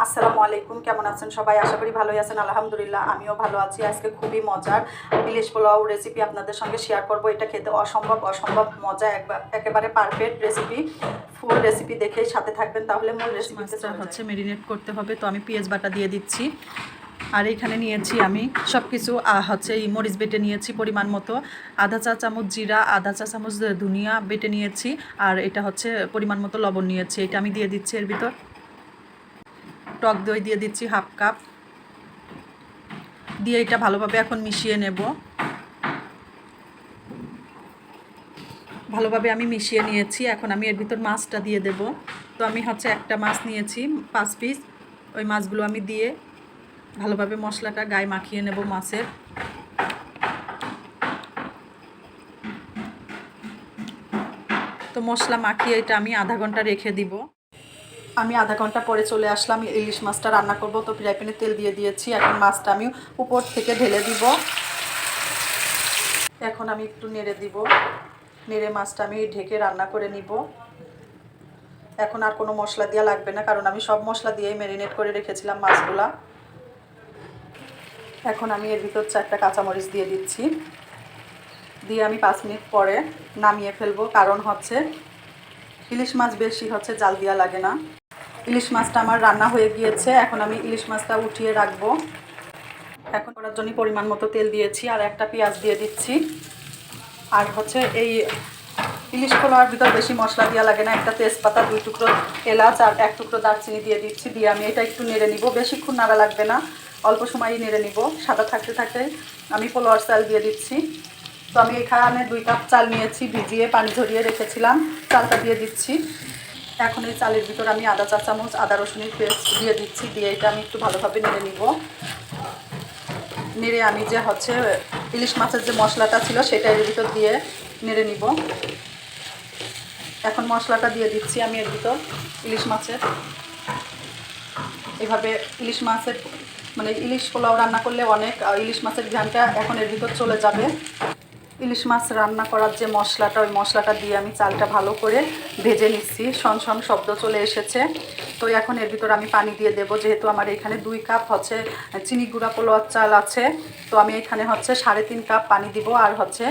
আসসালামু আলাইকুম কেমন আছেন সবাই? আশা করি ভালোই আছেন আলহামদুলিল্লাহ আমিও ভালো আছি। আজকে খুবই মজার ইলিশ পোলাও রেসিপি আপনাদের সঙ্গে শেয়ার করব। এটা খেতে অসম্ভব অসম্ভব মজা একবার একেবারে পারফেক্ট রেসিপি ফুল রেসিপি দেখে সাথে থাকবেন তাহলে মূল মাছটা হচ্ছে মেরিনেট করতে হবে তো আমি পেঁয়াজ বাটা দিয়ে দিচ্ছি। আর এখানে নিয়েছি আমি সব কিছু হচ্ছে এই মরিচ বেটে নিয়েছি পরিমাণ মতো। আধা চা চামচ জিরা আধা চা চামচ ধনিয়া বেটে নিয়েছি। আর এটা হচ্ছে পরিমাণ মতো লবণ নিয়েছি। এটা আমি দিয়ে দিচ্ছি এর ভিতর। টক দই দিয়ে দিচ্ছি হাফ কাপ। দিয়ে এটা ভালোভাবে এখন মিশিয়ে নেব। ভালোভাবে আমি মিশিয়ে নিয়েছি। এখন আমি এর ভিতর মাছটা দিয়ে দেব। তো আমি হচ্ছে একটা মাছ নিয়েছি, পাঁচ পিস। ওই মাছগুলো আমি দিয়ে ভালোভাবে মশলাটা গায়ে মাখিয়ে নেব মাছের। তো মশলা মাখিয়ে এটা আমি আধা ঘণ্টা রেখে দিব। আমি আধা ঘণ্টা পরে চলে আসলাম, ইলিশ মাছটা রান্না করব। তো ফ্রাই প্যানে তেল দিয়ে দিয়েছি, এখন মাছটা আমি উপর থেকে ঢেলে দিব। এখন আমি একটু নেড়ে দিব। নেড়ে মাছটা আমি ঢেকে রান্না করে নিব। এখন আর কোনো মশলা দেওয়া লাগবে না, কারণ আমি সব মশলা দিয়েই ম্যারিনেট করে রেখেছিলাম মাছগুলা। এখন আমি এর ভিতর চারটা কাঁচামরিচ দিয়ে দিচ্ছি। দিয়ে আমি পাঁচ মিনিট পরে নামিয়ে ফেলব, কারণ হচ্ছে ইলিশ মাছ বেশি হচ্ছে, জাল দেওয়া লাগে না। ইলিশ মাছটা আমার রান্না হয়ে গিয়েছে। এখন আমি ইলিশ মাছটা উঠিয়ে রাখব। এখন করার জন্য পরিমাণ মতো তেল দিয়েছি আর একটা পেঁয়াজ দিয়ে দিচ্ছি। আর হচ্ছে এই ইলিশ পোলাওয়ার ভিতর বেশি মশলা দেওয়া লাগে না। একটা তেজপাতা, দুই টুকরো এলাচ আর এক টুকরো দারচিনি দিয়ে দিচ্ছি। দিয়ে আমি এটা একটু নেড়ে নিব। বেশিক্ষণ নাড়া লাগবে না। অল্প সময়ই নেড়ে নিব। সাদা থাকতে থাকতে আমি পোলাওয়ার চাল দিয়ে দিচ্ছি। তো আমি এখানে দুই কাপ চাল নিয়েছি। ভিজিয়ে পানি ঝরিয়ে রেখেছিলাম। চালটা দিয়ে দিচ্ছি। এখন এই চালের ভিতর আমি আদা, চা চামচ, আদা রসুনের পেস্ট দিয়ে দিচ্ছি, দিয়ে এটা আমি একটু ভালোভাবে নেড়ে নিব। নেড়ে আমি যে হচ্ছে, ইলিশ মাছের যে মশলাটা ছিল সেটা এর ভিতর দিয়ে নেড়ে নিব। এখন মশলাটা দিয়ে দিচ্ছি আমি এর ভিতর ইলিশ মাছের। এভাবে ইলিশ মাছের মানে ইলিশ পোলাও রান্না করলে অনেক ইলিশ মাছের ঘ্রানটা এখন এর ভিতর চলে যাবে। ইলিশ মাছ রান্না করার যে মশলাটা, ওই মশলাটা দিয়ে আমি চালটা ভালো করে ভেজে নিচ্ছি। সন সন শব্দ চলে এসেছে। তো এখন এর ভিতর আমি পানি দিয়ে দেবো, যেহেতু আমার এখানে দুই কাপ হচ্ছে চিনি গুঁড়া পোলোয়ার চাল আছে। তো আমি এখানে হচ্ছে সাড়ে তিন কাপ পানি দিব আর হচ্ছে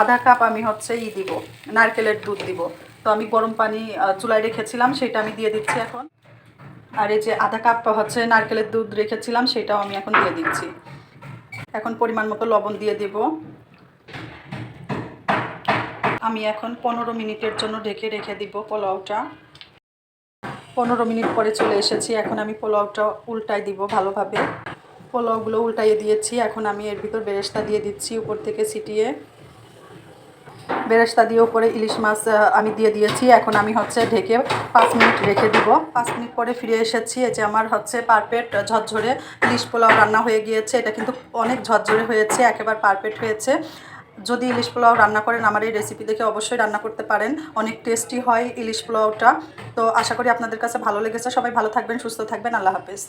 আধা কাপ আমি হচ্ছে ই দিব, নারকেলের দুধ দিব। তো আমি গরম পানি চুলায় রেখেছিলাম, সেটা আমি দিয়ে দিচ্ছি এখন। আর এই যে আধা কাপ হচ্ছে নারকেলের দুধ রেখেছিলাম, সেটাও আমি এখন দিয়ে দিচ্ছি। এখন পরিমাণ মতো লবণ দিয়ে দেব। আমি এখন পনেরো মিনিটের জন্য ঢেকে রেখে দিব পোলাওটা। পনেরো মিনিট পরে চলে এসেছি, এখন আমি পোলাওটা উল্টাই দিব ভালোভাবে। পোলাওগুলো উল্টাইয়ে দিয়েছি, এখন আমি এর ভিতর বেরেস্তা দিয়ে দিচ্ছি উপর থেকে ছিটিয়ে। বেরেস্তা দিয়ে উপরে ইলিশ মাছ আমি দিয়ে দিয়েছি, এখন আমি হচ্ছে ঢেকে পাঁচ মিনিট রেখে দিব। পাঁচ মিনিট পরে ফিরে এসেছি, এই যে আমার হচ্ছে পারফেক্ট ঝরঝরে ইলিশ পোলাও রান্না হয়ে গিয়েছে, এটা কিন্তু অনেক ঝরঝরে হয়েছে, একেবারে পারফেক্ট হয়েছে। যদি ইলিশ পোলাও রান্না করেন, আমার এই রেসিপি দেখে অবশ্যই রান্না করতে পারেন। অনেক টেস্টি হয় ইলিশ পোলাওটা। তো আশা করি আপনাদের কাছে ভালো লেগেছে। সবাই ভালো থাকবেন, সুস্থ থাকবেন। আল্লাহ হাফেজ।